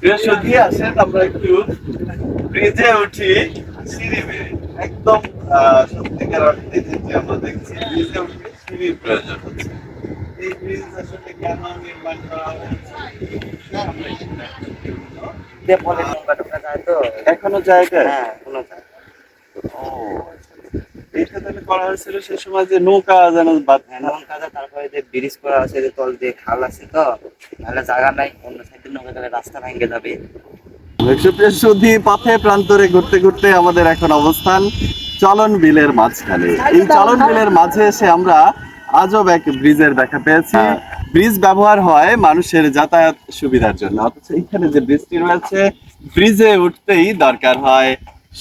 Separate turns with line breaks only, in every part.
বৃহস্পতি আসেন আমরা একটু ব্রিজে উঠি সিঁড়ি একদম সত্যিকার অর্থে যেটি আমরা দেখছি ব্রিজে উঠে সিঁড়ির প্রয়োজন হচ্ছে। এই ব্রিজ আসলে কেন নির্মাণ করা হয়েছে।
যে তো।
এখনও জায়গায়?
হ্যাঁ কোনো
ও। তাহলে করা হয়েছিল সে সময় যে নৌকা যেন বাদ
হ্যাঁ, যায় তারপরে যে ব্রিজ করা আছে যে তল দিয়ে খাল আছে তো তাহলে জায়গা নাই অন্য সাইডে নৌকা গেলে রাস্তা ভেঙে যাবে।
সুধি পথে প্রান্তরে ঘুরতে ঘুরতে আমাদের এখন অবস্থান চলন বিলের মাঝখানে। এই চলন বিলের মাঝে এসে আমরা আজব এক ব্রিজের দেখা পেয়েছি।
হ্যাঁ।
ব্রিজ ব্যবহার হয় মানুষের যাতায়াত সুবিধার জন্য। অথচ এখানে যে ব্রিজটি রয়েছে ব্রিজে উঠতেই দরকার হয়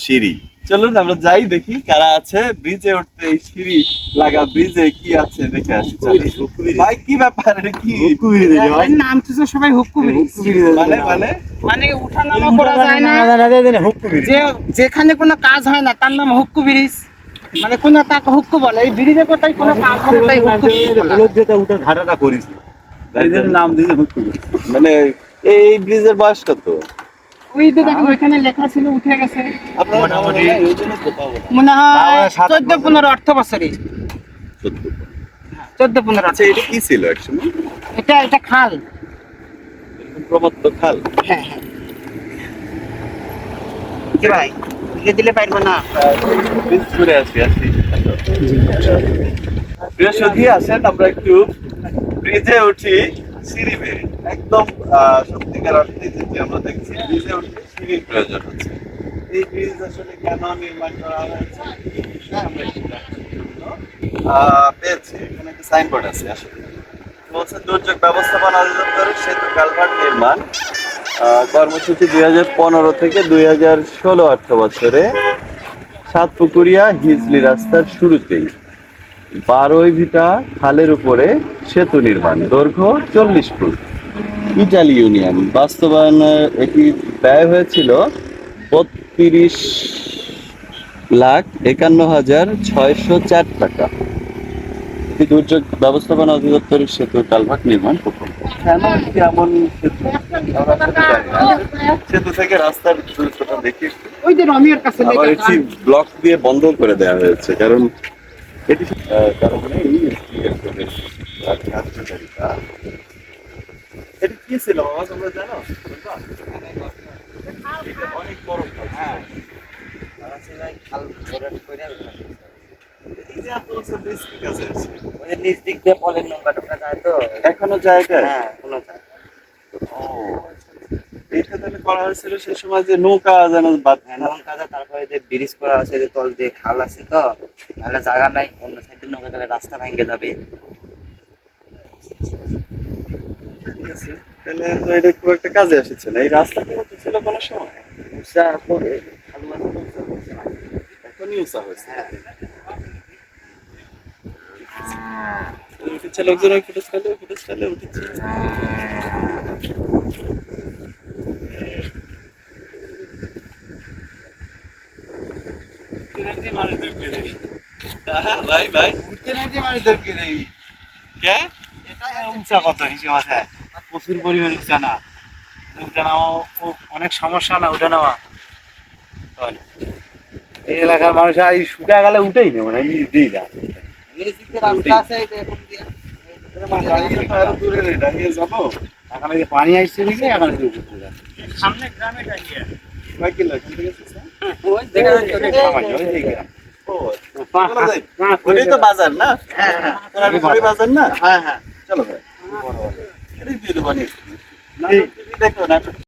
সিঁড়ি। চলুন আমরা যাই দেখি কারা আছে ব্রিজে উঠতে এই সিঁড়ি লাগা ব্রিজে কি আছে দেখে আসি চলুন। ভাই কি ব্যাপার এটা কি
নাম তো সবাই হুক্কু
মানে মানে
মানে করা যায় না যে যেখানে কোনো কাজ হয় না তার নাম হুক্কু ব্রিজ মানে কোন তাকে হুক্কু বলে এই ব্রিজের কোথায় কোনো কাজ হয় তাই হুক্কু ব্রিজ বলা।
ব্রিজের নাম দিয়েছে মানে এই ব্রিজের বয়স কত
ওই ওইখানে লেখা ছিল উঠে গেছে। মনে হয় চোদ্দ পনেরো অর্থ বছরে
সত্য।
চোদ্দ পনেরো
আচ্ছা এটা কি ছিল একসময়?
এটা এটা খাল।
প্রমত্ত খাল।
হ্যাঁ হ্যাঁ। কি ভাই লিখে দিলে পারব না?
ঘুরে আসি আসি বৃহস্পতি আসেন আমরা একটু ব্রিজে উঠি সিঁড়ি বেয়ে। একদম সত্যিকার অর্থে যেটি আমরা দেখছি ব্রিজে উঠতে সিঁড়ির প্রয়োজন হচ্ছে। এই ব্রিজ আসলে কেন নির্মাণ করা হয়েছে আমরা পেয়েছি। এখানে একটা সাইনবোর্ড আছে আসলে। বলছে দুর্যোগ ব্যবস্থাপনা অধিদপ্তরের সেতু কালভার্ট নির্মাণ কর্মসূচি দুই হাজার পনেরো থেকে দুই হাজার ষোলো অর্থ বছরে সাতপুকুরিয়া হিজলি রাস্তার শুরুতেই বারোই ভিটা খালের উপরে সেতু নির্মাণ, দৈর্ঘ্য চল্লিশ ফুট। Italy union. বাস্তবায়নে এটি ব্যয় হয়েছিল বত্রিশ লাখ একান্ন হাজার ছয়শো চার টাকা। এটি দুর্যোগ ব্যবস্থাপনা অধিদপ্তরের সেতু কালভার্ট নির্মাণ প্রকল্প। কেন কেমন সেতু? থেকে রাস্তার দূরত্বটা দেখি
ওই যে রমিয়ার কাছে
আবার এটি ব্লক দিয়ে বন্ধ করে দেওয়া হয়েছে কারণ এটি কারণে এই কি ছিল বাবা তোমরা জানো? অনেক বড় খাল।
হ্যাঁ। আর আছে খাল ভরাট
যে এত বছর bridge ঠিক আছে।
ওই নিচ দিক দিয়ে পলের নৌকা টোকা যায় তো।
এখনও জায়গায়
হ্যাঁ কোনো
এইটা তাহলে করা হয়েছিল সে সময় যে নৌকা যেন বাদ
হ্যাঁ, নৌকা তারপরে যে ব্রিজ করা আছে যে তল দিয়ে খাল আছে তো তাহলে জায়গা নাই অন্য সাইডে নৌকা গেলে রাস্তা ভেঙে যাবে।
তাহলে তো এটা খুব একটা কাজে আসছে না। এই রাস্তা কি হতে ছিল কোনো সময়।
উষা খাল না।
হয়েছে।
হ্যাঁ।
উঠেছে লোকজন ওই ফুটেজ ফেলে ফুটেজ ফেলে উঠেছে। ভাই ভাই। কে
উঁচা কত হিসেব আছে প্রচুর পরিমাণ উঁচা না উঠে নেওয়া অনেক সমস্যা না উঠে নেওয়া। এই এলাকার মানুষ আর এই শুকা গেলে উঠেই নেই মানে দিই না।
এই
পানি আসছে এখানে
সামনে গ্রামে?
ওই
তো বাজার না? তোর বাজার। না?
হ্যাঁ হ্যাঁ।
চলো ভাই এটাই দিয়ে দেবো নিয়ে। না, দেখো না